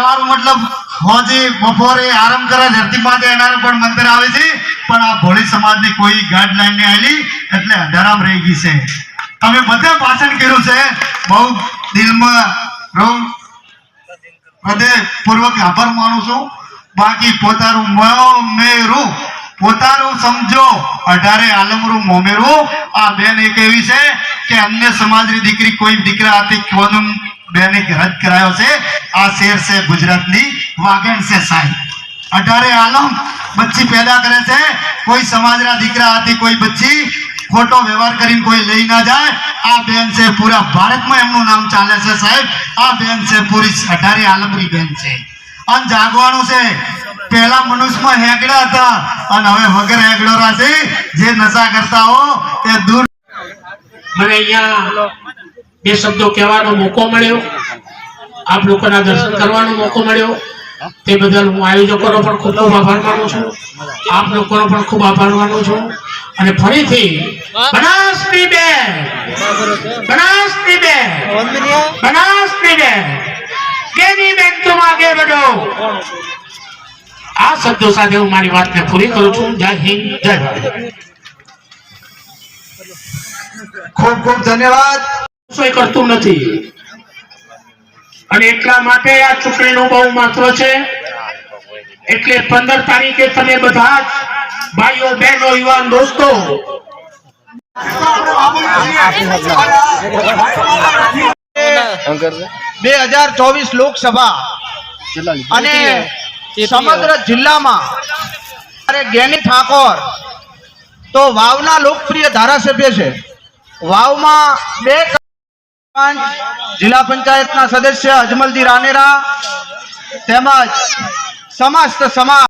સવારું મતલબ, હોજી બપોરે આરામ કરે, ધરતી પાસે એનારે પણ મંદિર આવે છે, પણ આ ભોળી સમાજની કોઈ ગાઈડલાઈન નહીં આવેલી એટલે અંધારામ રહી ગઈ છે. તમે બધા ભાષણ કર્યું છે, બહુ દિલમાં હૃદયપૂર્વક આભાર માનું છું. બાકી પોતાનું મોમેરું, પોતાનું સમજો, અઢારે આલમરું મોમેરું, આ બેન એક એવી છે કે અન્ય સમાજની દીકરી કોઈ દીકરા હતી કોનું બેને રદ કરાયો છે. આ શેર છે ગુજરાતની વાગણ છે સાહેબ. અઢારે આલમ બચ્ચી પેદા કરે છે. કોઈ સમાજના દીકરા હતી, કોઈ બચ્ચી. ખોટો વ્યવહાર કરીને કોઈ લઈ ના જાય. આ બેન છે પૂરા ભારતમાં એમનું નામ ચાલે છે સાહેબ. આ બેન છે પૂરી અઢારે આલમની બેન છે. અને જાગવાનું છે. પહેલા મનુષ્યમાં હેગડા હતા, અને હવે વગર હેગડો છે. જે નશા કરતા હો તે દૂર અહીંયા બે શબ્દો કહેવાનો મોકો મળ્યો. આપ લોકોના દર્શન કરવાનો મોકો મળ્યો. તે બદલ હું આયોજકોનો પણ ખૂબ ખૂબ આભાર માનું છું. આપ લોકોનો પણ ખૂબ આભાર માનું છું. અને ફરીથી બનાસની બેન બનાસની બેન બનાસની બેન, કેની બેન તું આગે बढ़ो આ શબ્દો સાથે હું મારી વાતને પૂરી કરું છું. જય હિન્દ, જય ભારત. ખૂબ ખૂબ ધન્યવાદ. કોઈ કરતું નથી. અને એટલા માટે આ ચૂંટણીનું બહુ મહત્વ છે. એટલે પંદર તારીખે તમે બધા ભાઈઓ, બહેનો, યુવાન દોસ્તો, બે હજાર ચોવીસ લોકસભા અને સમગ્ર જિલ્લામાં જ્ઞાની ઠાકોર તો વાવના લોકપ્રિય ધારાસભ્ય છે. વાવમાં બે જિલ્લા પંચાયતના સદસ્ય અજમલજી રાનેરા તેમજ સમસ્ત સમાજ